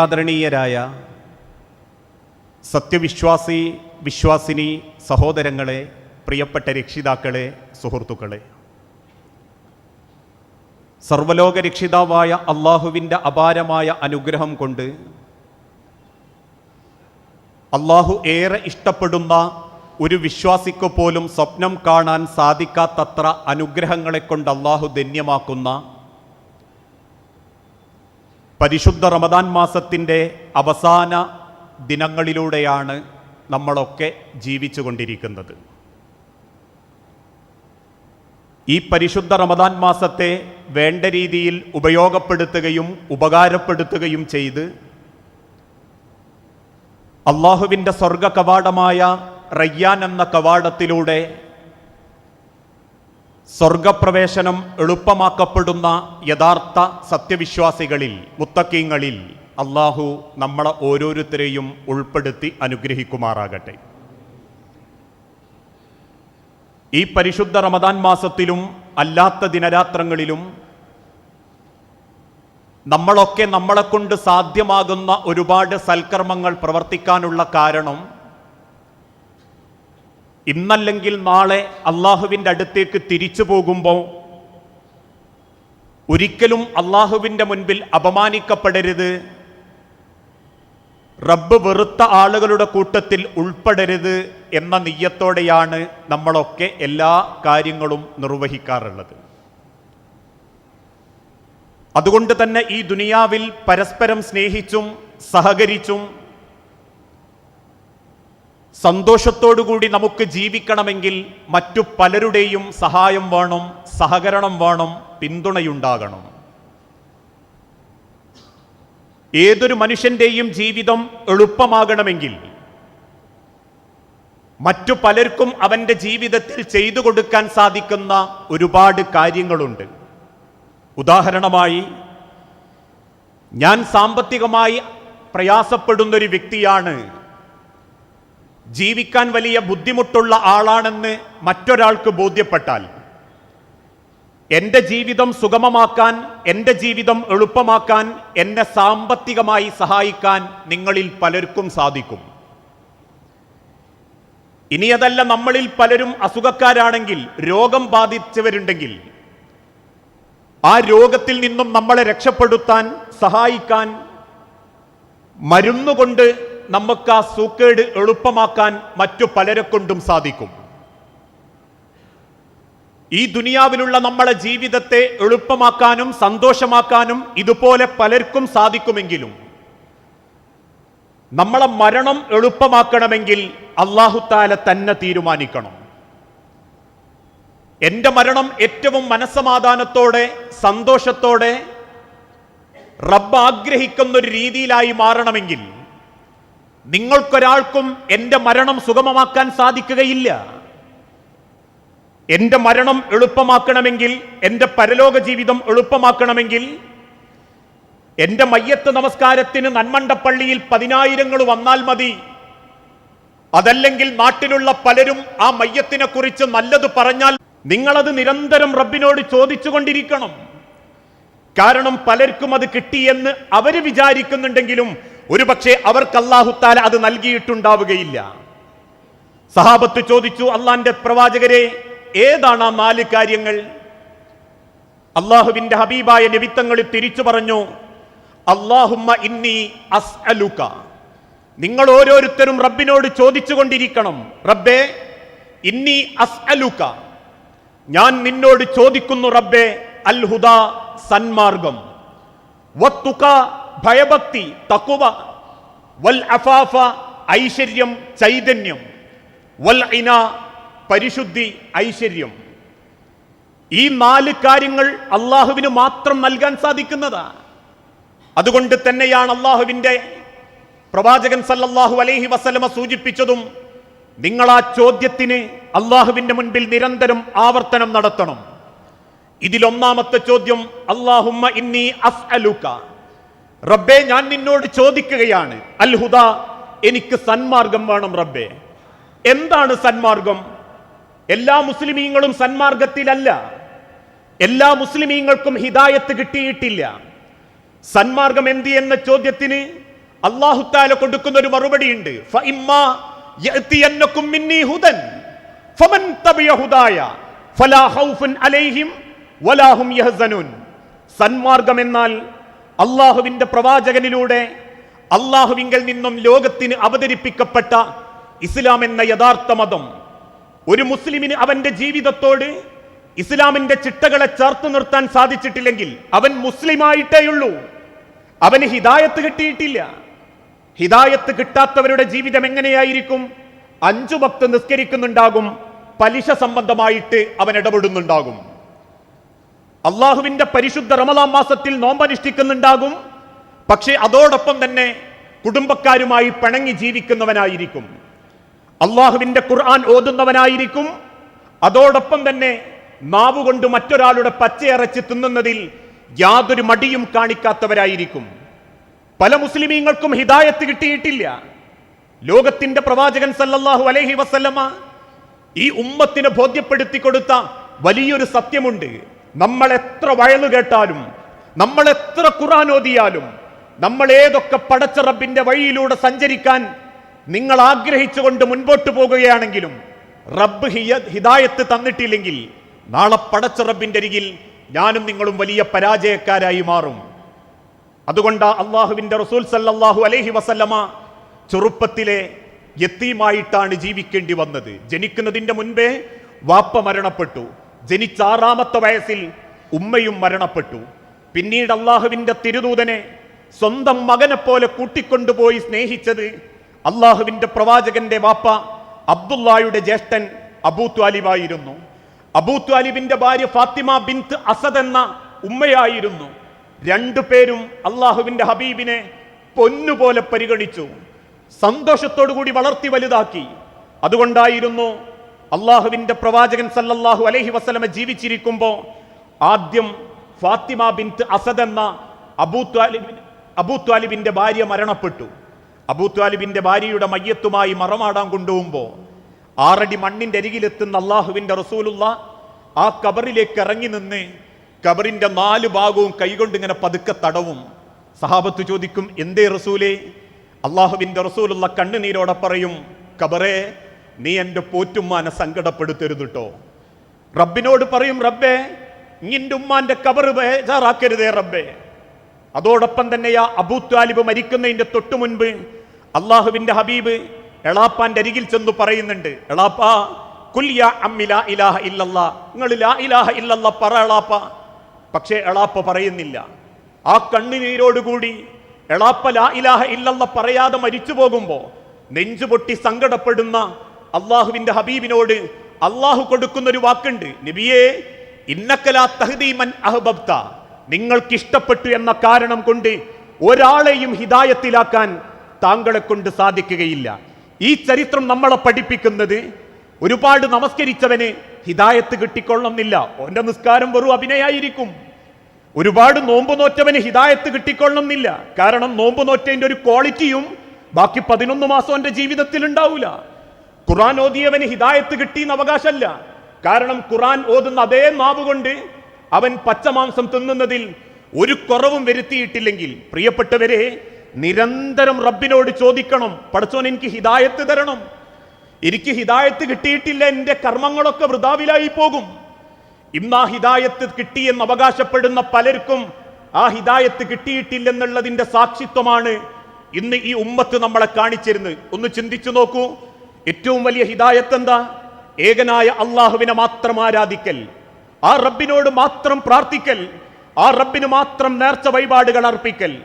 ആദരണീയരായ സത്യവിശ്വാസി വിശ്വാസിനി സഹോദരങ്ങളെ പ്രിയപ്പെട്ട രക്ഷിതാക്കളെ സുഹൃത്തുക്കളെ. സർവലോക രക്ഷിതാവായ അള്ളാഹുവിന്റെ അപാരമായ അനുഗ്രഹം കൊണ്ട് അള്ളാഹു ഏറെ ഇഷ്ടപ്പെടുന്ന ഒരു വിശ്വാസിക്ക് പോലും സ്വപ്നം കാണാൻ സാധിക്കാത്തത്ര അനുഗ്രഹങ്ങളെ കൊണ്ട് അള്ളാഹു ധന്യമാക്കുന്ന പരിശുദ്ധ റമദാൻ മാസത്തിന്റെ അവസാന ദിനങ്ങളിലൂടെയാണ് നമ്മളൊക്കെ ജീവിച്ചു കൊണ്ടിരിക്കുന്നത് ഈ പരിശുദ്ധ റമദാൻ മാസത്തെ വേണ്ട രീതിയിൽ ഉപയോഗപ്പെടുത്തുകയും ഉപകാരപ്പെടുത്തുകയും ചെയ്ത് അള്ളാഹുവിന്റെ സ്വർഗ കവാടമായ റയ്യാൻ എന്ന കവാടത്തിലൂടെ സ്വർഗപ്രവേശനം എളുപ്പമാക്കപ്പെടുന്ന യഥാർത്ഥ സത്യവിശ്വാസികളിൽ മുത്തക്കീങ്ങളിൽ അള്ളാഹു നമ്മളെ ഓരോരുത്തരെയും ഉൾപ്പെടുത്തി അനുഗ്രഹിക്കുമാറാകട്ടെ. ഈ പരിശുദ്ധ റമദാൻ മാസത്തിലും അല്ലാത്ത ദിനരാത്രങ്ങളിലും നമ്മളൊക്കെ നമ്മളെക്കൊണ്ട് സാധ്യമാകുന്ന ഒരുപാട് സൽക്കർമ്മങ്ങൾ പ്രവർത്തിക്കാനുള്ള കാരണം ഇന്നല്ലെങ്കിൽ നാളെ അള്ളാഹുവിന്റെ അടുത്തേക്ക് തിരിച്ചു പോകുമ്പോൾ ഒരിക്കലും അള്ളാഹുവിന്റെ മുൻപിൽ അപമാനിക്കപ്പെടരുത്. റബ്ബ് വെറുത്ത ആളുകളുടെ കൂട്ടത്തിൽ ഉൾപ്പെടരുത് എന്ന നെയ്യത്തോടെയാണ് നമ്മളൊക്കെ എല്ലാ കാര്യങ്ങളും നിർവഹിക്കാറുള്ളത്. അതുകൊണ്ട് തന്നെ ഈ ദുനിയാവിൽ പരസ്പരം സ്നേഹിച്ചും സഹകരിച്ചും സന്തോഷത്തോടുകൂടി നമുക്ക് ജീവിക്കണമെങ്കിൽ മറ്റു പലരുടെയും സഹായം വേണം സഹകരണം വേണം പിന്തുണയുണ്ടാകണം. ഏതൊരു മനുഷ്യന്റെയും ജീവിതം എളുപ്പമാകണമെങ്കിൽ മറ്റു പലർക്കും അവന്റെ ജീവിതത്തിൽ ചെയ്തു കൊടുക്കാൻ സാധിക്കുന്ന ഒരുപാട് കാര്യങ്ങളുണ്ട്. ഉദാഹരണമായി ഞാൻ സാമ്പത്തികമായി പ്രയാസപ്പെടുന്നൊരു വ്യക്തിയാണ്. ജീവിക്കാൻ വലിയ ബുദ്ധിമുട്ടുള്ള ആളാണെന്ന് മറ്റൊരാൾക്ക് ബോധ്യപ്പെട്ടാൽ എന്റെ ജീവിതം സുഗമമാക്കാൻ എന്റെ ജീവിതം എളുപ്പമാക്കാൻ എന്നെ സാമ്പത്തികമായി സഹായിക്കാൻ നിങ്ങളിൽ പലർക്കും സാധിക്കും. ഇനി അതല്ല നമ്മളിൽ പലരും അസുഖക്കാരാണെങ്കിൽ രോഗം ബാധിച്ചവരുണ്ടെങ്കിൽ ആ രോഗത്തിൽ നിന്നും നമ്മളെ രക്ഷപ്പെടുത്താൻ സഹായിക്കാൻ മരുന്നുകൊണ്ട് നമുക്ക് ആ സൂക്കേട് എളുപ്പമാക്കാൻ മറ്റു പലരെ കൊണ്ടും സാധിക്കും. ഈ ദുനിയാവിലുള്ള നമ്മളെ ജീവിതത്തെ എളുപ്പമാക്കാനും സന്തോഷമാക്കാനും ഇതുപോലെ പലർക്കും സാധിക്കുമെങ്കിലും നമ്മളെ മരണം എളുപ്പമാക്കണമെങ്കിൽ അള്ളാഹുത്താല തന്നെ തീരുമാനിക്കണം. എന്റെ മരണം ഏറ്റവും മനസ്സമാധാനത്തോടെ സന്തോഷത്തോടെ റബ്ബ് ആഗ്രഹിക്കുന്ന ഒരു രീതിയിലായി മാറണമെങ്കിൽ നിങ്ങൾക്കൊരാൾക്കും എന്റെ മരണം സുഗമമാക്കാൻ സാധിക്കുകയില്ല. എന്റെ മരണം എളുപ്പമാക്കണമെങ്കിൽ എന്റെ പരലോക ജീവിതം എളുപ്പമാക്കണമെങ്കിൽ എന്റെ മയ്യത്ത് നമസ്കാരത്തിന് നന്മണ്ടപ്പള്ളിയിൽ പതിനായിരങ്ങൾ വന്നാൽ മതി. അതല്ലെങ്കിൽ നാട്ടിലുള്ള പലരും ആ മയ്യത്തിനെ കുറിച്ച് നല്ലത് പറഞ്ഞാൽ നിങ്ങളത് നിരന്തരം റബ്ബിനോട് ചോദിച്ചുകൊണ്ടിരിക്കണം. കാരണം പലർക്കും അത് കിട്ടിയെന്ന് അവർ വിചാരിക്കുന്നുണ്ടെങ്കിലും ഒരുപക്ഷെ അവർക്ക് അള്ളാഹുത്താല അത് നൽകിയിട്ടുണ്ടാവുകയില്ല. സഹാബത്ത് ചോദിച്ചു അള്ളാന്റെ പ്രവാചകരെ ഏതാണ് ആ നാല് കാര്യങ്ങൾ? അള്ളാഹുവിന്റെ ഹബീബായ നിമിത്തങ്ങളിൽ തിരിച്ചു പറഞ്ഞു അള്ളാഹുമ്മ ഇന്നി അസ് അലുക്ക നിങ്ങൾ ഓരോരുത്തരും റബ്ബിനോട് ചോദിച്ചുകൊണ്ടിരിക്കണം റബ്ബേ ഇന്നി അസ് അലുക്ക ഞാൻ നിന്നോട് ചോദിക്കുന്നു റബ്ബേ അൽ ഹുദ സന്മാർഗം ഭയഭക്തി തക്കുവ. വൽ അഫാഫ ഐശ്വര്യം ചൈതന്യം. വൽ ഇന പരിശുദ്ധി ഐശ്വര്യം. ഈ നാല് കാര്യങ്ങൾ അള്ളാഹുവിന് മാത്രം നൽകാൻ സാധിക്കുന്നതാ. അതുകൊണ്ട് തന്നെയാണ് അള്ളാഹുവിന്റെ പ്രവാചകൻ സല്ലല്ലാഹു അലൈഹി വസലമ സൂചിപ്പിച്ചതും നിങ്ങൾ ആ ചോദ്യത്തിന് അള്ളാഹുവിന്റെ മുൻപിൽ നിരന്തരം ആവർത്തനം നടത്തണം. ഇതിലൊന്നാമത്തെ ചോദ്യം അള്ളാഹുമ്മ ഇന്നി അസ്അലുക. റബ്ബേ ഞാൻ നിന്നോട് ചോദിക്കുകയാണ്. അൽഹുദ എനിക്ക് സന്മാർഗം വേണം റബ്ബെ. എന്താണ് സന്മാർഗം? എല്ലാ മുസ്ലിമീങ്ങളും സന്മാർഗത്തിലല്ല. എല്ലാ മുസ്ലിമീങ്ങൾക്കും ഹിദായത്ത് കിട്ടിയിട്ടില്ല. സന്മാർഗം എന്ത് എന്ന ചോദ്യത്തിന് അള്ളാഹുത്താല കൊടുക്കുന്ന ഒരു മറുപടി ഉണ്ട് ഫഇമ്മാ യഅ്തിയന്നകും മിന്നീ ഹുദൻ ഫമൻ തബിയ ഹുദായ ഫലാ ഖൗഫുൻ അലൈഹിം വലാ ഹും യഹ്സനൂൻ. സന്മാർഗം എന്നാൽ അള്ളാഹുവിന്റെ പ്രവാചകനിലൂടെ അള്ളാഹുവിങ്കൽ നിന്നും ലോകത്തിന് അവതരിപ്പിക്കപ്പെട്ട ഇസ്ലാം എന്ന യഥാർത്ഥ മതം. ഒരു മുസ്ലിമിന് അവന്റെ ജീവിതത്തോട് ഇസ്ലാമിന്റെ ചിട്ടകളെ ചേർത്ത് നിർത്താൻ സാധിച്ചിട്ടില്ലെങ്കിൽ അവൻ മുസ്ലിമായിട്ടേയുള്ളൂ അവന് ഹിദായത്ത് കിട്ടിയിട്ടില്ല. ഹിദായത്ത് കിട്ടാത്തവരുടെ ജീവിതം എങ്ങനെയായിരിക്കും? അഞ്ചു ഭക്ത് നിസ്കരിക്കുന്നുണ്ടാകും പലിശ സംബന്ധമായിട്ട് അവൻ ഇടപെടുന്നുണ്ടാകും. അള്ളാഹുവിന്റെ പരിശുദ്ധ റമലാം മാസത്തിൽ നോമ്പനുഷ്ഠിക്കുന്നുണ്ടാകും. പക്ഷേ അതോടൊപ്പം തന്നെ കുടുംബക്കാരുമായി പിണങ്ങി ജീവിക്കുന്നവനായിരിക്കും. അള്ളാഹുവിന്റെ ഖുർആൻ ഓതുന്നവനായിരിക്കും. അതോടൊപ്പം തന്നെ നാവുകൊണ്ട് മറ്റൊരാളുടെ പച്ചയറച്ച് തിന്നുന്നതിൽ യാതൊരു മടിയും കാണിക്കാത്തവരായിരിക്കും. പല മുസ്ലിമീങ്ങൾക്കും ഹിദായത്ത് കിട്ടിയിട്ടില്ല. ലോകത്തിന്റെ പ്രവാചകൻ സല്ലല്ലാഹു അലൈഹി വസല്ലമ ഈ ഉമ്മത്തിന് ബോധ്യപ്പെടുത്തി കൊടുത്ത വലിയൊരു സത്യമുണ്ട്. നമ്മൾ എത്ര വയലു കേട്ടാലും നമ്മൾ എത്ര ഖുറാൻ ഓതിയാലും നമ്മൾ ഏതൊക്കെ പടച്ച റബ്ബിന്റെ വഴിയിലൂടെ സഞ്ചരിക്കാൻ നിങ്ങൾ ആഗ്രഹിച്ചുകൊണ്ട് മുൻപോട്ട് പോകുകയാണെങ്കിലും റബ്ബ് ഹിദായത്ത് തന്നിട്ടില്ലെങ്കിൽ നാളെ പടച്ച റബ്ബിന്റെ അരികിൽ ഞാനും നിങ്ങളും വലിയ പരാജയക്കാരായി മാറും. അതുകൊണ്ട് അള്ളാഹുവിന്റെ റസൂൽ സല്ലാഹു അലൈഹി വസല്ലമ ചെറുപ്പത്തിലെ യത്തീമായിട്ടാണ് ജീവിക്കേണ്ടി വന്നത്. ജനിക്കുന്നതിന്റെ മുൻപേ വാപ്പ മരണപ്പെട്ടു. ജനിച്ച ആറാമത്തെ വയസ്സിൽ ഉമ്മയും മരണപ്പെട്ടു. പിന്നീട് അള്ളാഹുവിന്റെ തിരുദൂതനെ സ്വന്തം മകനെ പോലെ കൂട്ടിക്കൊണ്ടുപോയി സ്നേഹിച്ചത് അള്ളാഹുവിന്റെ പ്രവാചകന്റെ വാപ്പ അബ്ദുല്ലായുടെ ജ്യേഷ്ഠൻ അബൂ ത്വാലിബായിരുന്നു. അബൂ ത്വാലിബിന്റെ ഭാര്യ ഫാത്തിമ ബിൻത്ത് അസദ് എന്ന ഉമ്മയായിരുന്നു. രണ്ടു പേരും അള്ളാഹുവിന്റെ ഹബീബിനെ പൊന്നുപോലെ പരിഗണിച്ചു. സന്തോഷത്തോടു കൂടി വളർത്തി വലുതാക്കി. അതുകൊണ്ടായിരുന്നു അള്ളാഹുവിന്റെ പ്രവാചകൻ സല്ലല്ലാഹു അലൈഹി വസല്ലമ ജീവിച്ചിരിക്കുമ്പോൾ ആദ്യം ഫാത്തിമ ബിൻത്ത് അസദ് എന്ന അബൂ അബൂ ഭാര്യ മരണപ്പെട്ടു. അബൂ ത്വാലിബിന്റെ ഭാര്യയുടെ മയ്യത്തുമായി മറമാടാൻ കൊണ്ടുപോകുമ്പോൾ ആറടി മണ്ണിന്റെ അരികിലെത്തുന്ന അള്ളാഹുവിന്റെ റസൂലുള്ള ആ കബറിലേക്ക് ഇറങ്ങി നിന്ന് കബറിന്റെ നാല് ഭാഗവും കൈകൊണ്ട് ഇങ്ങനെ പതുക്കെ തടവും. സഹാബത്ത് ചോദിക്കും എന്തേ റസൂലേ? അള്ളാഹുവിന്റെ റസൂലുള്ള കണ്ണുനീരോടെ പറയും കബറേ നീ എന്റെ പോറ്റുമ്മാനെ സങ്കടപ്പെടുത്തരുത് കേട്ടോ റബ്ബിനോട് പറയും റബ്ബേ നിന്റെ ഉമ്മാന്റെ കബർ ബേജാറാക്കരുതേ റബ്ബേ. അതോടൊപ്പം തന്നെയാ ആ അബൂ താലിബ് മരിക്കുന്നതിന്റെ തൊട്ടു മുൻപ് അള്ളാഹുവിന്റെ ഹബീബ് എളാപ്പാന്റെ അരികിൽ ചെന്ന് പറയുന്നുണ്ട് എളാപ്പാ കുല്യ അമ്മി ഇലാഹ ഇല്ലല്ലാ. നിങ്ങൾ ലാ ഇലാഹ ഇല്ലല്ലാ പറ എളാപ്പ. പക്ഷേ എളാപ്പ പറയുന്നില്ല. ആ കണ്ണുനീരോടുകൂടി എളാപ്പ ലാ ഇലാഹ ഇല്ലല്ല പറയാതെ മരിച്ചു പോകുമ്പോൾ നെഞ്ചുപൊട്ടി സങ്കടപ്പെടുന്ന അള്ളാഹുവിന്റെ ഹബീബിനോട് അള്ളാഹു കൊടുക്കുന്ന ഒരു വാക്കുണ്ട്. നബിയേ ഇന്നക്കലാ തഹദീമൻ അഹബബ്ത. നിങ്ങൾക്ക് ഇഷ്ടപ്പെട്ടു എന്ന കാരണം കൊണ്ട് ഒരാളെയും ഹിതായത്തിലാക്കാൻ താങ്കളെ കൊണ്ട് സാധിക്കുകയില്ല. ഈ ചരിത്രം നമ്മളെ പഠിപ്പിക്കുന്നത് ഒരുപാട് നമസ്കരിച്ചവന് ഹിതായത്ത് കിട്ടിക്കൊള്ളുന്നില്ല. ഓന്റെ നിസ്കാരം വെറും അഭിനയായിരിക്കും. ഒരുപാട് നോമ്പ് നോറ്റവന് ഹിതായത്ത് കിട്ടിക്കൊള്ളുന്നില്ല. കാരണം നോമ്പ് നോറ്റതിന്റെ ഒരു ക്വാളിറ്റിയും ബാക്കി പതിനൊന്ന് മാസം എന്റെ ജീവിതത്തിൽ ഉണ്ടാവില്ല ഖുറാൻ ഓതിയവന് ഹിദായത്ത് കിട്ടിയെന്ന് അവകാശമല്ല. കാരണം ഖുറാൻ ഓതുന്ന അതേ നാവ് കൊണ്ട് അവൻ പച്ചമാംസം തിന്നുന്നതിൽ ഒരു കുറവും വരുത്തിയിട്ടില്ലെങ്കിൽ പ്രിയപ്പെട്ടവരെ നിരന്തരം റബ്ബിനോട് ചോദിക്കണം പഠിച്ചോൻ എനിക്ക് ഹിദായത്ത് തരണം. എനിക്ക് ഹിദായത്ത് കിട്ടിയിട്ടില്ല എന്റെ കർമ്മങ്ങളൊക്കെ വൃതാവിലായി പോകും. ഇന്ന് ആ ഹിദായത്ത് കിട്ടിയെന്ന് അവകാശപ്പെടുന്ന പലർക്കും ആ ഹിദായത്ത് കിട്ടിയിട്ടില്ലെന്നുള്ളതിന്റെ സാക്ഷിത്വമാണ് ഇന്ന് ഈ ഉമ്മത്ത് നമ്മളെ കാണിച്ചിരുന്നത്. ഒന്ന് ചിന്തിച്ചു നോക്കൂ. ഏറ്റവും വലിയ ഹിദായത്ത് എന്താ ഏകനായ അള്ളാഹുവിനെ മാത്രം ആരാധിക്കൽ. ആ റബ്ബിനോട് മാത്രം പ്രാർത്ഥിക്കൽ. ആ റബ്ബിന് മാത്രം നേർച്ച വഴിപാടുകൾ അർപ്പിക്കൽ.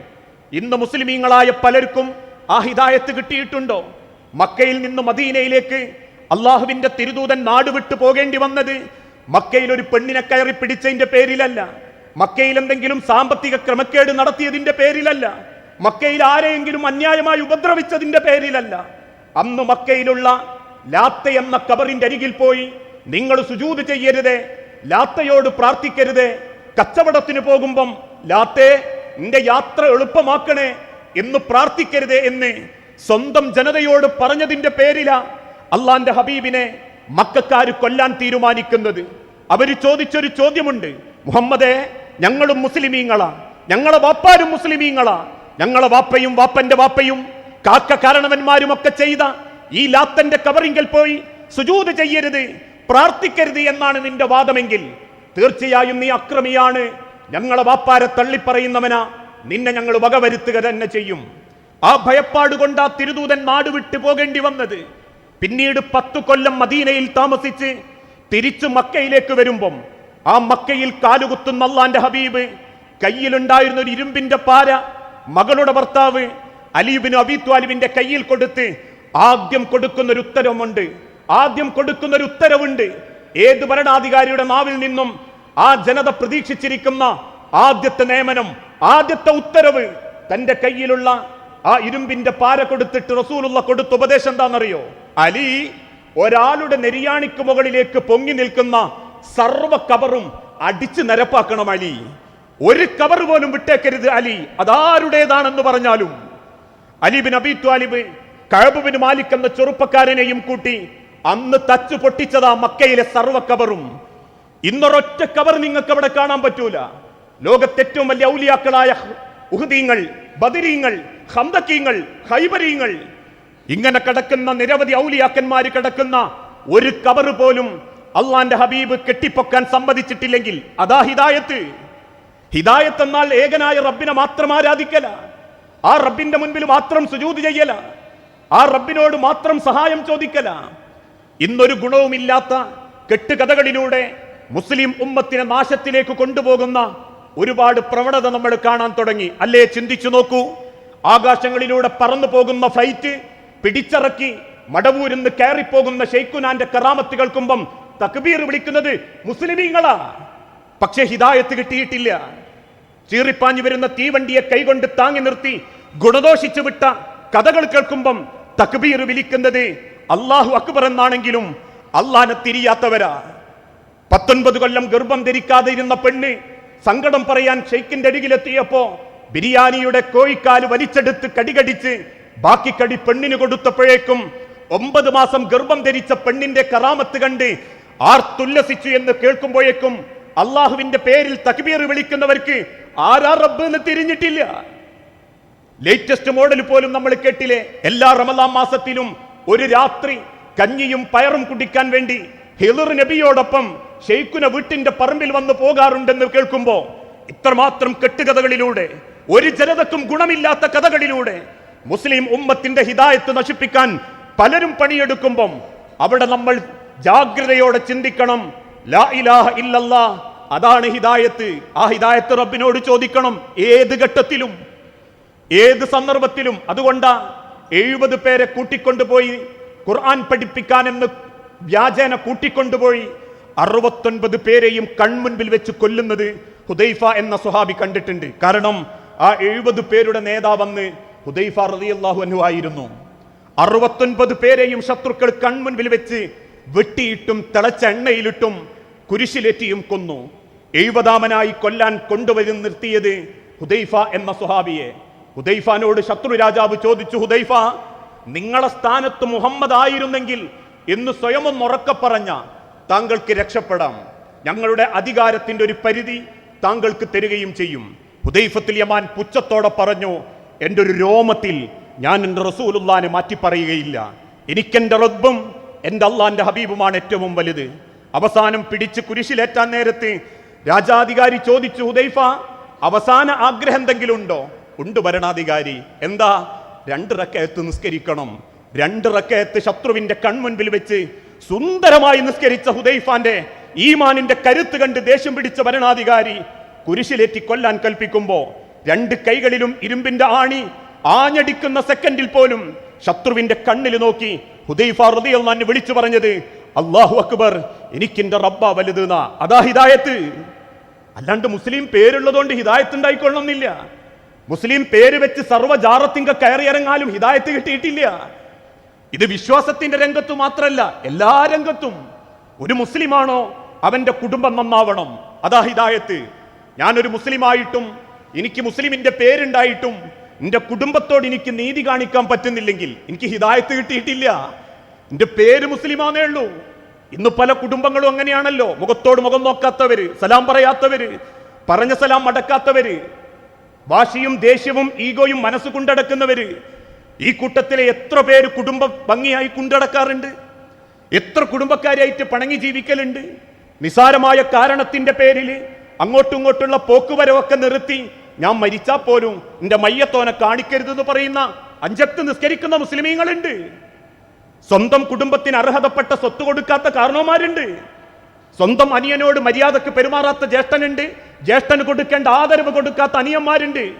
ഇന്ന് മുസ്ലിമീങ്ങളായ പലർക്കും ആ ഹിദായത്ത് കിട്ടിയിട്ടുണ്ടോ? മക്കയിൽ നിന്ന് മദീനയിലേക്ക് അള്ളാഹുവിന്റെ തിരുദൂതൻ നാട് വിട്ടു പോകേണ്ടി വന്നത് മക്കയിൽ ഒരു പെണ്ണിനെ കയറി പിടിച്ചതിന്റെ പേരിലല്ല. മക്കയിൽ എന്തെങ്കിലും സാമ്പത്തിക ക്രമക്കേട് നടത്തിയതിന്റെ പേരിലല്ല. മക്കയിൽ ആരെയെങ്കിലും അന്യായമായി ഉപദ്രവിച്ചതിന്റെ പേരിലല്ല. അന്ന് മക്കയിലുള്ള ലാത്ത എന്ന കബറിന്റെ അരികിൽ പോയി നിങ്ങൾ സുജൂത് ചെയ്യരുത് ലാത്തയോട് പ്രാർത്ഥിക്കരുത്. കച്ചവടത്തിന് പോകുമ്പം ലാത്തേ നിന്റെ യാത്ര എളുപ്പമാക്കണേ എന്ന് പ്രാർത്ഥിക്കരുത് എന്ന് സ്വന്തം ജനതയോട് പറഞ്ഞതിന്റെ പേരില അള്ളാന്റെ ഹബീബിനെ മക്കാര് കൊല്ലാൻ തീരുമാനിക്കുന്നത്. അവർ ചോദിച്ചൊരു ചോദ്യമുണ്ട്. മുഹമ്മദേ ഞങ്ങളും മുസ്ലിമീങ്ങളാ. ഞങ്ങളെ വാപ്പാരും മുസ്ലിമീങ്ങളാ. ഞങ്ങളെ വാപ്പയും വാപ്പന്റെ വാപ്പയും കാക്ക കാരണവന്മാരും ഒക്കെ ചെയ്ത ഈ ലാത്തന്റെ കബറിങ്കൽ പോയി സുജൂത് ചെയ്യരുത് പ്രാർത്ഥിക്കരുത് എന്നാണ് നിന്റെ വാദമെങ്കിൽ. തീർച്ചയായും നീ അക്രമിയാണ്. ഞങ്ങളെ വാപ്പാരെ തള്ളിപ്പറയുന്നവനാ. നിന്നെ ഞങ്ങൾ വകവരുത്തുക തന്നെ ചെയ്യും. ആ ഭയപ്പാട് കൊണ്ട് ആ തിരുദൂതൻ നാട് വിട്ടു പോകേണ്ടി വന്നത്. പിന്നീട് പത്തു കൊല്ലം മദീനയിൽ താമസിച്ച് തിരിച്ചു മക്കയിലേക്ക് വരുമ്പം ആ മക്കയിൽ കാലുകുത്തുന്ന ഹബീബ് കയ്യിലുണ്ടായിരുന്ന ഒരു ഇരുമ്പിന്റെ പാര മകളുടെ ഭർത്താവ് അലീബിന് അബിത്വാലിബിന്റെ കയ്യിൽ കൊടുത്ത് ആദ്യം കൊടുക്കുന്ന ഒരു ഉത്തരവുമുണ്ട്. ആദ്യം കൊടുക്കുന്ന ഒരു ഉത്തരവുണ്ട്. ഏത് ഭരണാധികാരിയുടെ നാവിൽ നിന്നും ആ ജനത പ്രതീക്ഷിച്ചിരിക്കുന്ന ആദ്യത്തെ നിയമനം ആദ്യത്തെ ഉത്തരവ് തന്റെ കയ്യിലുള്ള ആ ഇരുമ്പിന്റെ പാര കൊടുത്തിട്ട് റസൂലുള്ള കൊടുത്ത ഉപദേശം എന്താണെന്നറിയോ? അലി ഒരാളുടെ നെരിയാണിക്ക് മുകളിലേക്ക് പൊങ്ങി നിൽക്കുന്ന സർവ കബറും അടിച്ചു നിരപ്പാക്കണം അലി. ഒരു കബർ പോലും വിട്ടേക്കരുത് അലി. അതാരുടേതാണെന്ന് പറഞ്ഞാലും അലിബിൻ അബി ത്വാലിബ് കഴബുബിൻ മാലിക് എന്ന ചെറുപ്പക്കാരനെയും കൂട്ടി അന്ന് തച്ചു പൊട്ടിച്ചതാ മക്കയിലെ സർവ കബറും ഇന്നൊരൊറ്റ കബർ നിങ്ങൾക്ക് അവിടെ കാണാൻ പറ്റൂല. ലോകത്തെ ഏറ്റവും വലിയ ഔലിയാക്കളായ ഉഹദീങ്ങൾ ബദരീങ്ങൾ ഹന്തക്കീങ്ങൾ ഹൈബരീങ്ങൾ ഇങ്ങനെ കിടക്കുന്ന നിരവധി ഔലിയാക്കന്മാർ കിടക്കുന്ന ഒരു കബർ പോലും അള്ളാന്റെ ഹബീബ് കെട്ടിപ്പൊക്കാൻ സമ്മതിച്ചിട്ടില്ലെങ്കിൽ അതാ ഹിദായത്ത്. ഹിദായത്ത് എന്നാൽ ഏകനായ റബ്ബിനെ മാത്രം ആരാധിക്കല. ആ റബ്ബിന്റെ മുൻപിൽ മാത്രം സുജൂത് ചെയ്യല. ആ റബ്ബിനോട് മാത്രം സഹായം ചോദിക്കല. ഇന്നൊരു ഗുണവുമില്ലാത്ത കെട്ടുകഥകളിലൂടെ മുസ്ലിം ഉമ്മത്തിനെ നാശത്തിലേക്ക് കൊണ്ടുപോകുന്ന ഒരുപാട് പ്രവണത നമ്മൾ കാണാൻ തുടങ്ങി. അല്ലേ ചിന്തിച്ചു നോക്കൂ. ആകാശങ്ങളിലൂടെ പറന്നു പോകുന്ന ഫ്ലൈറ്റ് പിടിച്ചിറക്കി മടവൂരിന്ന് കയറിപ്പോകുന്ന ഷെയ്ഖുനാന്റെ കറാമത്ത് കേൾക്കുമ്പം തക്ബീർ വിളിക്കുന്നത് മുസ്ലിമീങ്ങളാ. പക്ഷേ ഹിദായത്ത് കിട്ടിയിട്ടില്ല. ചീറിപ്പാഞ്ഞു വരുന്ന തീവണ്ടിയെ കൈകൊണ്ട് താങ്ങി നിർത്തി ഗുണദോഷിച്ചു വിട്ട കഥകൾ കേൾക്കുമ്പം തക്ബീർ വിളിക്കുന്നത് അള്ളാഹു അക്ബർ എന്നാണെങ്കിലും അള്ളാനെ തിരിയാത്തവരാ. പത്തൊൻപത് കൊല്ലം ഗർഭം ധരിക്കാതെ ഇരുന്ന പെണ്ണ് സങ്കടം പറയാൻ ഷെയ്ക്കിന്റെ അരികിലെത്തിയപ്പോ ബിരിയാണിയുടെ കോഴിക്കാൽ വലിച്ചെടുത്ത് കടികടിച്ച് ബാക്കി കടി പെണ്ണിന് കൊടുത്തപ്പോഴേക്കും ഒമ്പത് മാസം ഗർഭം ധരിച്ച പെണ്ണിന്റെ കറാമത്ത് കണ്ട് ആർത്തുല്ലസിച്ചു എന്ന് കേൾക്കുമ്പോഴേക്കും അള്ളാഹുവിന്റെ പേരിൽ തക്ബീർ വിളിക്കുന്നവർക്ക് ആരാ റബ്ബ് എന്ന് തിരിഞ്ഞിട്ടില്ല. ലേറ്റസ്റ്റ് മോഡൽ പോലും നമ്മൾ കേട്ടില്ലേ? എല്ലാ റമദാം മാസത്തിലും ഒരു രാത്രി കഞ്ഞിയും പയറും കുടിക്കാൻ വേണ്ടി ഹിലർ നബിയോടൊപ്പം ഷെയ്ഖുന വീട്ടിന്റെ പറമ്പിൽ വന്ന് പോകാറുണ്ടെന്ന് കേൾക്കുമ്പോ ഇത്രമാത്രം കെട്ടുകഥകളിലൂടെ ഒരു ജനതക്കും ഗുണമില്ലാത്ത കഥകളിലൂടെ മുസ്ലിം ഉമ്മത്തിന്റെ ഹിതായത്ത് നശിപ്പിക്കാൻ പലരും പണിയെടുക്കുമ്പം അവിടെ നമ്മൾ ജാഗ്രതയോടെ ചിന്തിക്കണം ലാ ഇലാഹ അതാണ് ഹിദായത്ത്. ആ ഹിദായത്ത് റബ്ബിനോട് ചോദിക്കണം. ഏത് ഘട്ടത്തിലും ഏത് സന്ദർഭത്തിലും. അതുകൊണ്ടാ എഴുപത് പേരെ കൂട്ടിക്കൊണ്ടുപോയി ഖുർആൻ പഠിപ്പിക്കാൻ എന്ന് വ്യാജേന കൂട്ടിക്കൊണ്ടുപോയി അറുപത്തൊൻപത് പേരെയും കൺമുൻപിൽ വെച്ച് കൊല്ലുന്നത് ഹുദൈഫ എന്ന സുഹാബി കണ്ടിട്ടുണ്ട്. കാരണം ആ എഴുപത് പേരുടെ നേതാവെന്ന് ഹുദൈഫ റളിയല്ലാഹു അനു ആയിരുന്നു. അറുപത്തൊൻപത് പേരെയും ശത്രുക്കൾ കൺമുൻപിൽ വെച്ച് വെട്ടിയിട്ടും തിളച്ച എണ്ണയിലിട്ടും കുരിശിലേറ്റിയും കൊന്നു. എഴുപതാമനായി കൊല്ലാൻ കൊണ്ടുവരും നിർത്തിയത് ഹുദൈഫ എന്ന സുഹാബിയെ ഹുദൈഫാനോട് ശത്രു രാജാവ് ചോദിച്ചു ഹുദൈഫ നിങ്ങളെ സ്ഥാനത്ത് മുഹമ്മദ് ആയിരുന്നെങ്കിൽ എന്ന് സ്വയം ഒന്ന് പറഞ്ഞ താങ്കൾക്ക് രക്ഷപ്പെടാം. ഞങ്ങളുടെ അധികാരത്തിന്റെ ഒരു പരിധി താങ്കൾക്ക് തരികയും ചെയ്യും. ഹുദൈഫത്തിൽ യമാൻ പുച്ഛത്തോടെ പറഞ്ഞു എന്റെ ഒരു രോമത്തിൽ ഞാൻ എന്റെ റസൂലുള്ളാനെ മാറ്റി പറയുകയില്ല എനിക്കെന്റെ റബ്ബും എന്റെ അള്ളാന്റെ ഹബീബുമാണ് ഏറ്റവും വലുത്. അവസാനം പിടിച്ച് കുരിശിലേറ്റാൻ നേരത്ത് രാജാധികാരി ചോദിച്ചു ഹുദൈഫ അവസാന ആഗ്രഹം എന്തെങ്കിലും ഉണ്ടോ ഉണ്ട് ഭരണാധികാരി. എന്താ? രണ്ട് റക്കയത്ത് നിസ്കരിക്കണം. രണ്ട് റക്കയത്ത് ശത്രുവിന്റെ കൺമുൻപിൽ വെച്ച് സുന്ദരമായി നിസ്കരിച്ച ഹുദൈഫാന്റെ ഈമാനിന്റെ കരുത്ത് കണ്ട് ദേഷ്യം പിടിച്ച ഭരണാധികാരി കുരിശിലേറ്റി കൊല്ലാൻ കൽപ്പിക്കുമ്പോ രണ്ട് കൈകളിലും ഇരുമ്പിന്റെ ആണി ആഞ്ഞടിക്കുന്ന സെക്കൻഡിൽ പോലും ശത്രുവിന്റെ കണ്ണിൽ നോക്കി ഹുദൈഫ ഹൃദയം വിളിച്ചു പറഞ്ഞത് അള്ളാഹു അക്ബർ എനിക്കെന്റെ റബ്ബ വലുത് അതാ ഹിദായത്ത്. അല്ലാണ്ട് മുസ്ലിം പേരുള്ളതുകൊണ്ട് ഹിദായത്ത് ഉണ്ടായിക്കൊള്ളണമെന്നില്ല. മുസ്ലിം പേര് വെച്ച് സർവജാറത്തിങ്ക കയറിയിറങ്ങാലും ഹിദായത്ത് കിട്ടിയിട്ടില്ല. ഇത് വിശ്വാസത്തിന്റെ രംഗത്തു മാത്രമല്ല എല്ലാ രംഗത്തും. ഒരു മുസ്ലിമാണോ അവന്റെ കുടുംബം നന്നാവണം. അതാ ഹിദായത്ത്. ഞാനൊരു മുസ്ലിമായിട്ടും എനിക്ക് മുസ്ലിമിന്റെ പേരുണ്ടായിട്ടും എന്റെ കുടുംബത്തോട് എനിക്ക് നീതി കാണിക്കാൻ പറ്റുന്നില്ലെങ്കിൽ എനിക്ക് ഹിദായത്ത് കിട്ടിയിട്ടില്ല. എന്റെ പേര് മുസ്ലിമാന്നേ ഉള്ളൂ. ഇന്ന് പല കുടുംബങ്ങളും അങ്ങനെയാണല്ലോ. മുഖത്തോട് മുഖം നോക്കാത്തവര് സലാം പറയാത്തവര് പറഞ്ഞ സലാം അടക്കാത്തവര് വാശിയും ദേഷ്യവും ഈഗോയും മനസ്സ് കൊണ്ടടക്കുന്നവര് ഈ കൂട്ടത്തിലെ എത്ര പേര് കുടുംബം ഭംഗിയായി കൊണ്ടടക്കാറുണ്ട്? എത്ര കുടുംബക്കാരായിട്ട് പണങ്ങി ജീവിക്കലുണ്ട്? നിസാരമായ കാരണത്തിന്റെ പേരിൽ അങ്ങോട്ടും ഇങ്ങോട്ടുള്ള പോക്കുവരവൊക്കെ നിർത്തി ഞാൻ മരിച്ചാൽ പോലും എന്റെ മയ്യത്തോനെ കാണിക്കരുതെന്ന് പറയുന്ന അഞ്ചത്ത് നിസ്കരിക്കുന്ന മുസ്ലിമീങ്ങളുണ്ട്. സ്വന്തം കുടുംബത്തിന് അർഹതപ്പെട്ട സ്വത്ത് കൊടുക്കാത്ത കാരണവന്മാരുണ്ട്. സ്വന്തം അനിയനോട് മര്യാദയ്ക്ക് പെരുമാറാത്ത ജ്യേഷ്ഠനുണ്ട്. ജ്യേഷ്ഠന് കൊടുക്കേണ്ട ആദരവ് കൊടുക്കാത്ത അനിയന്മാരുണ്ട്.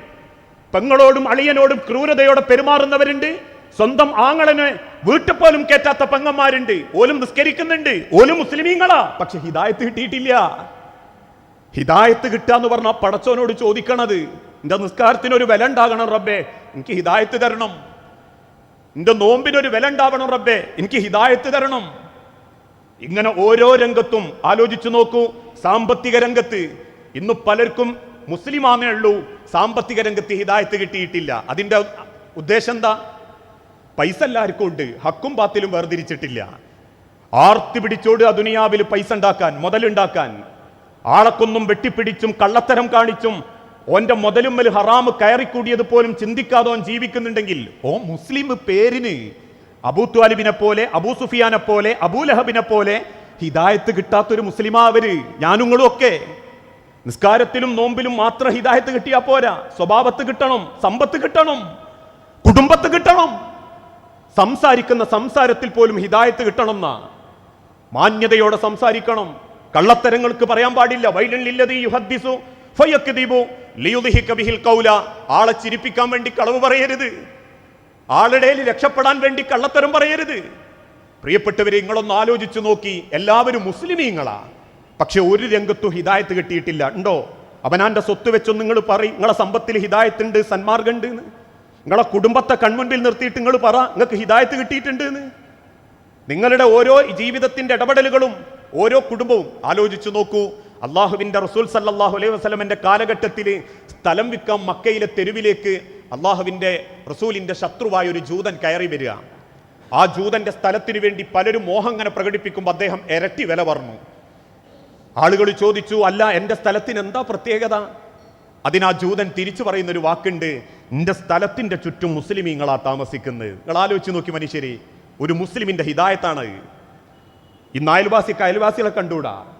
പെങ്ങളോടും അളിയനോടും ക്രൂരതയോടെ പെരുമാറുന്നവരുണ്ട്. സ്വന്തം ആങ്ങളനെ വീട്ടിൽ പോലും കേറ്റാത്ത പെങ്ങന്മാരുണ്ട്. ഓലും നിസ്കരിക്കുന്നുണ്ട്. ഓലും മുസ്ലിമീങ്ങളാ. പക്ഷെ ഹിദായത്ത് കിട്ടിയിട്ടില്ല. ഹിദായത്ത് കിട്ടാന്ന് പറഞ്ഞ പടച്ചോനോട് ചോദിക്കണത്. എന്റെ നിസ്കാരത്തിന് ഒരു വില ഉണ്ടാകണം റബ്ബേ. എനിക്ക് ഹിദായത്ത് തരണം. എന്റെ നോമ്പിനൊരു വില ഉണ്ടാവണം റബ്ബേ. എനിക്ക് ഹിദായത്ത് തരണം. ഇങ്ങനെ ഓരോ രംഗത്തും ആലോചിച്ചു നോക്കൂ. സാമ്പത്തിക രംഗത്ത് ഇന്ന് പലർക്കും മുസ്ലിമാന്നേ ഉള്ളൂ. സാമ്പത്തിക രംഗത്ത് ഹിദായത്ത് കിട്ടിയിട്ടില്ല. അതിന്റെ ഉദ്ദേശം എന്താ? പൈസ എല്ലാവർക്കും ഉണ്ട്. ഹക്കും പാത്തിലും വേർതിരിച്ചിട്ടില്ല. ആർത്തി പിടിച്ചോട് ആ ദുനിയാവിൽ പൈസ ഉണ്ടാക്കാൻ മുതലുണ്ടാക്കാൻ. ആളക്കൊന്നും വെട്ടിപ്പിടിച്ചും കള്ളത്തരം കാണിച്ചും ഓന്റെ മുതലുമ്മൽ ഹറാമ് കയറിക്കൂടിയത് പോലും ചിന്തിക്കാതെ ഓൻ ജീവിക്കുന്നുണ്ടെങ്കിൽ ഓ മുസ്ലിം പേരിന് അബൂ ത്വാലിബിനെ പോലെ അബൂ സുഫിയാനെ പോലെ അബൂലഹബിനെ പോലെ ഹിദായത്ത് കിട്ടാത്തൊരു മുസ്ലിമാവര് ഞാനുങ്ങളും ഒക്കെ. നിസ്കാരത്തിലും നോമ്പിലും മാത്രം ഹിദായത്ത് കിട്ടിയാ പോരാ. സ്വഭാവത്ത് കിട്ടണം സമ്പത്ത് കിട്ടണം കുടുംബത്ത് കിട്ടണം. സംസാരിക്കുന്ന സംസാരത്തിൽ പോലും ഹിദായത്ത് കിട്ടണം എന്നാ മാന്യതയോടെ സംസാരിക്കണം. കള്ളത്തരങ്ങൾക്ക് പറയാൻ പാടില്ല. വൈലല്ലില്ലതീ യുഹദ്ദിസു ആളെ ചിരിപ്പിക്കാൻ വേണ്ടി കളവ് പറയരുത്. ആളുടെ രക്ഷപ്പെടാൻ വേണ്ടി കള്ളത്തരം പറയരുത്. പ്രിയപ്പെട്ടവരെ നിങ്ങളൊന്ന് ആലോചിച്ചു നോക്കി. എല്ലാവരും മുസ്ലിമീങ്ങളാ. പക്ഷെ ഒരു രംഗത്തും ഹിദായത്ത് കിട്ടിയിട്ടില്ല. ഉണ്ടോ? അവനാന്റെ സ്വത്ത് വെച്ചൊന്ന് നിങ്ങൾ പറയും. നിങ്ങളെ സമ്പത്തിൽ ഹിദായത്തുണ്ട് സന്മാർഗുണ്ട് എന്ന് നിങ്ങളെ കുടുംബത്തെ കൺമുൻപിൽ നിർത്തിയിട്ട് നിങ്ങൾ പറ. നിങ്ങൾക്ക് ഹിദായത്ത് കിട്ടിയിട്ടുണ്ട് എന്ന് നിങ്ങളുടെ ഓരോ ജീവിതത്തിന്റെ ഇടപെടലുകളും ഓരോ കുടുംബവും ആലോചിച്ചു നോക്കൂ. അള്ളാഹുവിന്റെ റസൂൽ സല്ലാഹു അലൈഹി വസ്ലമിന്റെ കാലഘട്ടത്തിൽ സ്ഥലം വിൽക്കാൻ മക്കയിലെ തെരുവിലേക്ക് അള്ളാഹുവിന്റെ റസൂലിന്റെ ശത്രുവായ ഒരു ജൂതൻ കയറി വരിക. ആ ജൂതന്റെ സ്ഥലത്തിന് വേണ്ടി പലരും മോഹം അങ്ങനെ പ്രകടിപ്പിക്കുമ്പോൾ അദ്ദേഹം ഇരട്ടി വില പറഞ്ഞു. ആളുകൾ ചോദിച്ചു അല്ല എന്റെ സ്ഥലത്തിന് എന്താ പ്രത്യേകത? അതിനാ ജൂതൻ തിരിച്ചു പറയുന്ന ഒരു വാക്കുണ്ട് എന്റെ സ്ഥലത്തിന്റെ ചുറ്റും മുസ്ലിമീങ്ങളാ താമസിക്കുന്നത്. നിങ്ങൾ ആലോചിച്ച് നോക്കി മനുഷ്യരെ ഒരു മുസ്ലിമിന്റെ ഹിതായത്താണ് ഇന്ന് അയൽവാസിക്ക് അയൽവാസികളെ കണ്ടൂടാ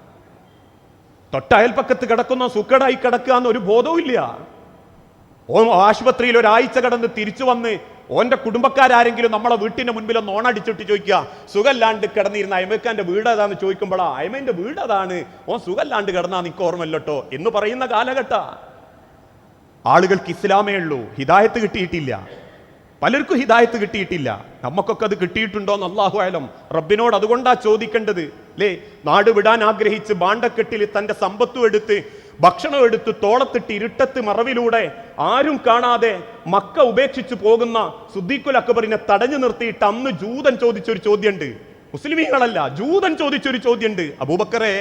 തൊട്ട അയൽപ്പക്കത്ത് കിടക്കുന്ന സുക്കടായി കിടക്കുക എന്ന ഒരു ബോധവും ഇല്ല ഓ ആശുപത്രിയിൽ ഒരാഴ്ച കടന്ന് തിരിച്ചു വന്ന് ഓന്റെ കുടുംബക്കാരെങ്കിലും നമ്മളെ വീട്ടിന്റെ മുൻപിൽ ഒന്ന് ചോദിക്കുക സുഖല്ലാണ്ട് കിടന്നിരുന്ന അയമക്കാന്റെ വീട് ഏതാന്ന്? ചോദിക്കുമ്പോഴാ അയമന്റെ വീട് അതാണ് ഓൻ സുഖല്ലാണ്ട് കിടന്നാ നിക്ക് ഓർമ്മല്ലോട്ടോ എന്ന് പറയുന്ന കാലഘട്ട. ആളുകൾക്ക് ഇസ്ലാമേ ഉള്ളൂ ഹിദായത്ത് കിട്ടിയിട്ടില്ല. പലർക്കും ഹിദായത്ത് കിട്ടിയിട്ടില്ല. നമുക്കൊക്കെ അത് കിട്ടിയിട്ടുണ്ടോ എന്ന് അള്ളാഹു ആയാലും റബ്ബിനോട് അതുകൊണ്ടാ ചോദിക്കേണ്ടത്. അല്ലേ നാട് വിടാൻ ആഗ്രഹിച്ച് ബാണ്ടക്കെട്ടിൽ തന്റെ സമ്പത്തും എടുത്ത് ഭക്ഷണം എടുത്ത് തോളത്തിട്ട് ഇരുട്ടത്ത് മറവിലൂടെ ആരും കാണാതെ മക്ക ഉപേക്ഷിച്ചു പോകുന്ന സുദ്ദീഖുൽ അക്ബറിനെ തടഞ്ഞു നിർത്തിയിട്ട് അന്ന് ജൂതൻ ചോദിച്ചൊരു ചോദ്യമുണ്ട് മുസ്ലിമീങ്ങളല്ല ജൂതൻ ചോദിച്ചൊരു ചോദ്യമുണ്ട് അബൂബക്കറെ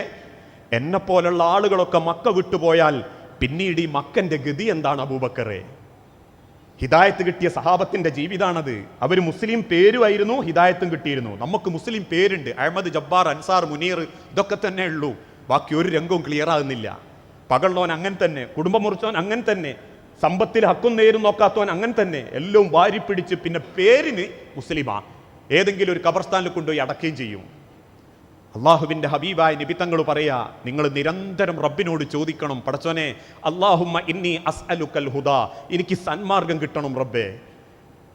എന്നെ പോലുള്ള ആളുകളൊക്കെ മക്ക വിട്ടുപോയാൽ പിന്നീട് ഈ മക്കന്റെ ഗതി എന്താണ് അബൂബക്കറെ? ഹിദായത്ത് കിട്ടിയ സഹാബത്തിന്റെ ജീവിതാണത്. അവർ മുസ്ലിം പേരുമായിരുന്നു ഹിദായത്തും കിട്ടിയിരുന്നു. നമുക്ക് മുസ്ലിം പേരുണ്ട്. അഹമ്മദ് ജബ്ബാർ അൻസാർ മുനീർ ഇതൊക്കെ തന്നെ ഉള്ളൂ. ബാക്കി ഒരു രംഗവും ക്ലിയർ ആകുന്നില്ല. പകള്ളോൻ അങ്ങനെ തന്നെ കുടുംബം മുറിച്ചോൻ അങ്ങനെ തന്നെ സമ്പത്തിൽ ഹക്കും നേരും നോക്കാത്തവൻ അങ്ങനെ തന്നെ എല്ലാം വാരിപ്പിടിച്ച് പിന്നെ പേരിന് മുസ്ലിമാ. ഏതെങ്കിലും ഒരു കബർസ്ഥാനിൽ കൊണ്ടുപോയി അടക്കുകയും ചെയ്യും. അള്ളാഹുവിന്റെ ഹബീബായ നിബിത്തങ്ങൾ പറയാ നിങ്ങൾ നിരന്തരം റബ്ബിനോട് ചോദിക്കണം പടച്ചോനെ അള്ളാഹുമ്മ ഇന്നി അസ്അലുക്കൽ ഹുദ എനിക്ക് സന്മാർഗം കിട്ടണം റബ്ബേ.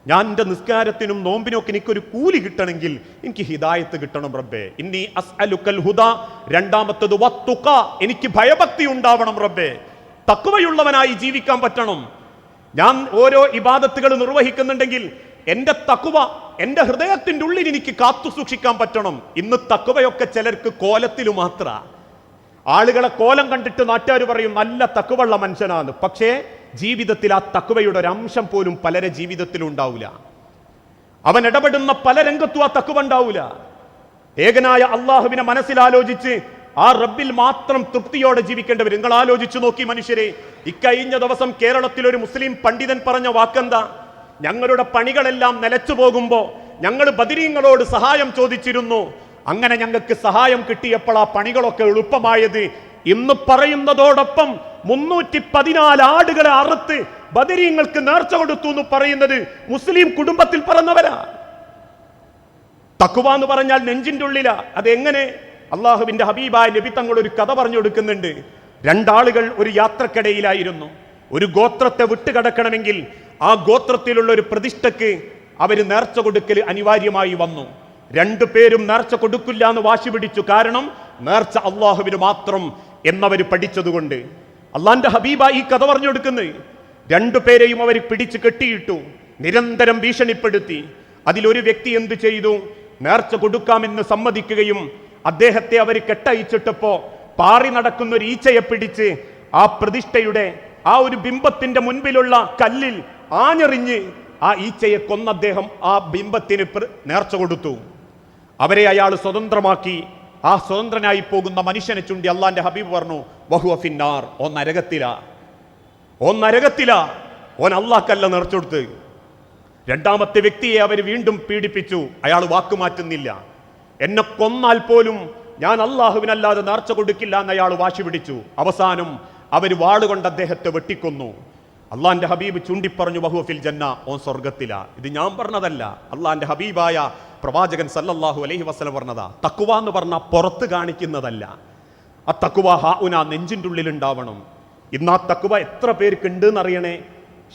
ഞാൻ എന്റെ നിസ്കാരത്തിനും നോമ്പിനും ഒക്കെ എനിക്കൊരു കൂലി കിട്ടണമെങ്കിൽ എനിക്ക് ഹിദായത്ത് കിട്ടണം റബ്ബേ. ഇന്നി അസ്അലുക്കൽ ഹുദ രണ്ടാമത്തത് വത്തുക എനിക്ക് ഭയഭക്തി ഉണ്ടാവണം റബ്ബേ. തക്കുവയുള്ളവനായി ജീവിക്കാൻ പറ്റണം. ഞാൻ ഓരോ ഇബാദത്തുകൾ നിർവഹിക്കുന്നുണ്ടെങ്കിൽ എന്റെ തക്കുവ എന്റെ ഹൃദയത്തിന്റെ ഉള്ളിൽ എനിക്ക് കാത്തു സൂക്ഷിക്കാൻ പറ്റണം. ഇന്ന് തക്കുവയൊക്കെ ചിലർക്ക് കോലത്തിൽ മാത്ര. ആളുകളെ കോലം കണ്ടിട്ട് നാട്ടുകാർ പറയും നല്ല തക്കുവള്ള മനുഷ്യനാണ് പക്ഷേ ജീവിതത്തിൽ ആ തക്കുവയുടെ ഒരു അംശം പോലും പലരെ ജീവിതത്തിലും ഉണ്ടാവില്ല അവൻ ഇടപെടുന്ന പല രംഗത്തും ആ തക്കുവ ഉണ്ടാവില്ല ഏകനായ അള്ളാഹുവിനെ മനസ്സിലാലോചിച്ച് ആ റബ്ബിൽ മാത്രം തൃപ്തിയോടെ ജീവിക്കേണ്ടവർ നിങ്ങൾ ആലോചിച്ചു നോക്കി മനുഷ്യരെ. ഇക്കഴിഞ്ഞ ദിവസം കേരളത്തിൽ ഒരു മുസ്ലിം പണ്ഡിതൻ പറഞ്ഞ വാക്കെന്താ? ഞങ്ങളുടെ പണികളെല്ലാം നിലച്ചു പോകുമ്പോൾ ഞങ്ങൾ ബദിരീങ്ങളോട് സഹായം ചോദിച്ചിരുന്നു. അങ്ങനെ ഞങ്ങൾക്ക് സഹായം കിട്ടിയപ്പോൾ ആ പണികളൊക്കെ എളുപ്പമായത്. ഇന്ന് പറയുന്നതോടൊപ്പം മുന്നൂറ്റി പതിനാല് ആടുകളെ അറുത്ത് ബദരീങ്ങൾക്ക് നേർച്ച കൊടുത്തു എന്ന് പറയുന്നത് മുസ്ലിം കുടുംബത്തിൽ പറഞ്ഞവരാ തക്കുവ എന്ന് പറഞ്ഞാൽ നെഞ്ചിന്റെ ഉള്ളിലാ. അതെങ്ങനെ? അള്ളാഹുവിന്റെ ഹബീബായ നബി തങ്ങൾ ഒരു കഥ പറഞ്ഞു കൊടുക്കുന്നുണ്ട്. രണ്ടാളുകൾ ഒരു യാത്രക്കിടയിലായിരുന്നു. ഒരു ഗോത്രത്തെ വിട്ടുകടക്കണമെങ്കിൽ ആ ഗോത്രത്തിലുള്ള ഒരു പ്രതിഷ്ഠക്ക് അവർ നേർച്ച കൊടുക്കൽ അനിവാര്യമായി വന്നു. രണ്ടു പേരും നേർച്ച കൊടുക്കില്ല എന്ന് വാശി പിടിച്ചു. കാരണം നേർച്ച അള്ളാഹുവിന് മാത്രം എന്നവർ പഠിച്ചതുകൊണ്ട്. അള്ളാന്റെ ഹബീബ ഈ കഥ പറഞ്ഞു കൊടുക്കുന്നത് രണ്ടു പേരെയും അവർ പിടിച്ചു കെട്ടിയിട്ടു നിരന്തരം ഭീഷണിപ്പെടുത്തി. അതിലൊരു വ്യക്തി എന്ത് ചെയ്തു? നേർച്ച കൊടുക്കാമെന്ന് സമ്മതിക്കുകയും അദ്ദേഹത്തെ അവർ കെട്ടയച്ചിട്ടപ്പോ പാറി നടക്കുന്ന ഒരു ഈച്ചയെ പിടിച്ച് ആ പ്രതിഷ്ഠയുടെ ആ ഒരു ബിംബത്തിന്റെ മുൻപിലുള്ള കല്ലിൽ ആഞ്ഞെറിഞ്ഞ് ആ ഈച്ചയെ കൊന്ന അദ്ദേഹം ആ ബിംബത്തിന് നേർച്ച കൊടുത്തു. അവരെ അയാൾ സ്വതന്ത്രമാക്കി. ആ സ്വതന്ത്രനായി പോകുന്ന മനുഷ്യനെ ചുണ്ടി അള്ളാന്റെ ഹബീബ് പറഞ്ഞു ബഹുഅഫിന്നാർ ഓ നരകത്തിലാ. ഓ നരകത്തിലാ. ഓൻ അള്ളാഹ്ക്കല്ല നേർച്ചെടുത്ത് രണ്ടാമത്തെ വ്യക്തിയെ അവർ വീണ്ടും പീഡിപ്പിച്ചു. അയാൾ വാക്കുമാറ്റുന്നില്ല എന്നെ കൊന്നാൽ പോലും ഞാൻ അള്ളാഹുവിനല്ലാതെ നേർച്ച കൊടുക്കില്ല എന്ന് അയാൾ വാശി പിടിച്ചു. അവസാനം അവർ വാളുകൊണ്ട് അദ്ദേഹത്തെ വെട്ടിക്കൊന്നു. അള്ളാന്റെ ഹബീബ് ചൂണ്ടിപ്പറഞ്ഞു ബഹുഫിൽ ജന്ന ഓൻ സ്വർഗത്തില ഇത് ഞാൻ പറഞ്ഞതല്ല. അള്ളാന്റെ ഹബീബായ പ്രവാചകൻ സല്ലല്ലാഹു അലൈഹി വസ്ലം പറഞ്ഞതാ. തക്കുവ എന്ന് പറഞ്ഞാൽ പുറത്ത് കാണിക്കുന്നതല്ല. ആ തക്കുവ ഹാ ഉന നെഞ്ചിന്റെ ഉള്ളിൽ ഉണ്ടാവണം. ഇന്ന് ആ തക്കുവ എത്ര പേർക്ക് ഉണ്ട് എന്നറിയണേ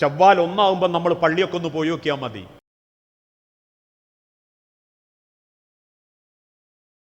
ഷവ്വാൽ ഒന്നാവുമ്പോൾ നമ്മൾ പള്ളിയൊക്കെ ഒന്ന് പോയി നോക്കിയാൽ മതി.